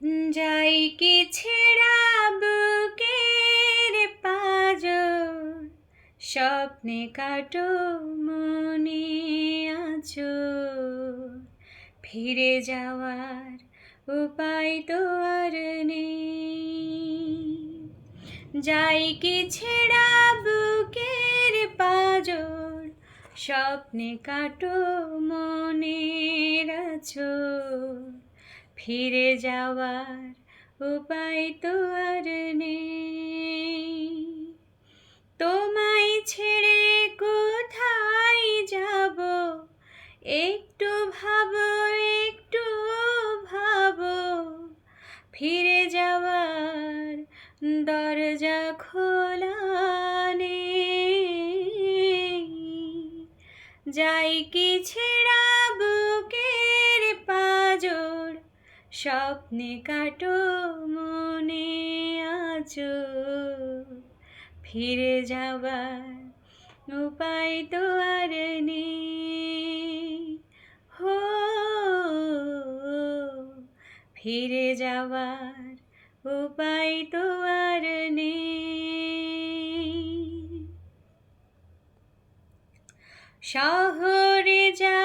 যাই কি ছেড়া বুকের পাজর স্বপ্নে কাটো মনে আছো। ফিরে যাওয়ার উপায় তো আর নেই। যাই কি ছেড়া বুকের পাজর স্বপ্নে কাটো মনে আছো। ফিরে যাওয়ার উপায় তো আর নেই। তোমায় ছেড়ে কোথায় যাব? একটু ভাবো একটু ভাবো। ফিরে যাওয়ার দরজা খোলা নেই। যাই কি ছেড়া বুকের পাজর স্বপ্নে কাটো মনে আছো। ফিরে যাবার উপায় তো আর নেই। হো, ফিরে যাওয়ার উপায় তো আর নেই। শহরে যার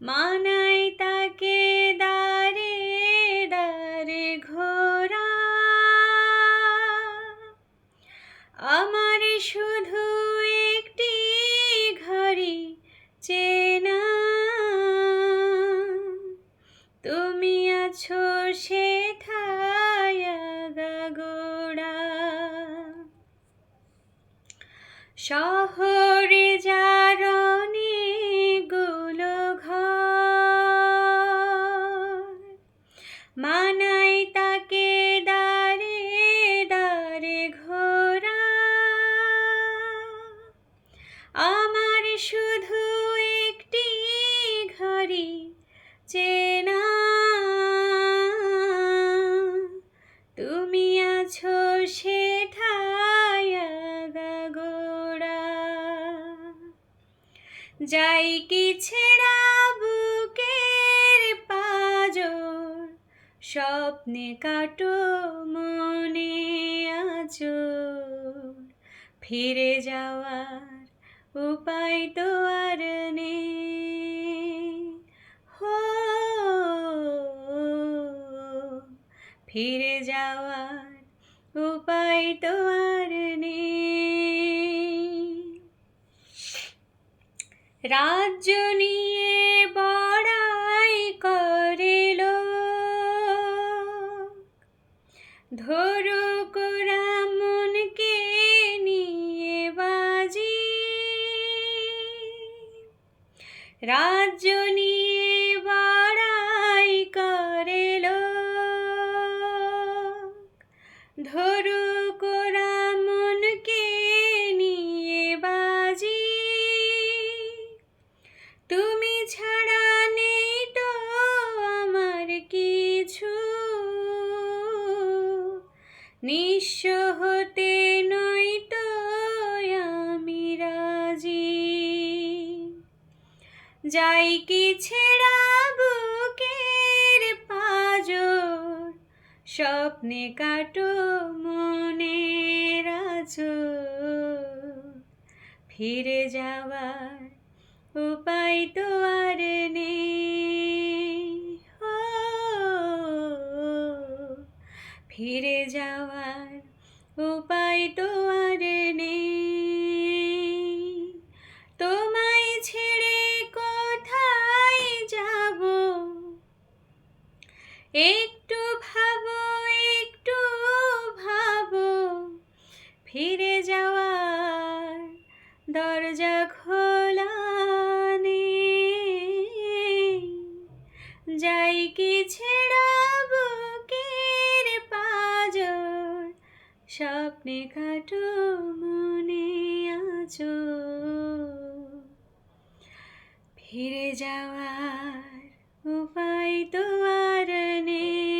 মানাই তাকে দাঁড়ে দারে ঘোরা আমার শুধু একটি ঘড়ি চেনা। তুমি আছো সে গোড়া। শহরে যাই কি ছেড়া বুকের পাজর, স্বপ্নে কাটো মনে আছো ফিরে যাওয়ার উপায় তো আর নেই। হো, ফিরে যাওয়ার উপায় তো রাজ্য নিয়ে বড়াই করিল। ধরুক মনকে নিয়ে বাজি। রাজ্য যাই কি ছেড়া বুকের পাজর, স্বপ্নে কাটো মনের আছো ফিরে যাওয়ার উপায় তো আর নেই। ফিরে যাওয়ার উপায় তো আর নেই। তোমায় ছেড়ে একটু ভাবো একটু ভাবো। ফিরে যাওয়ার দরজা খোলা যাই কি ছেড়া বুকের পাজর? স্বপ্নে কাটো মনে আছো ফিরে যাওয়ার উপায় তো আর নেই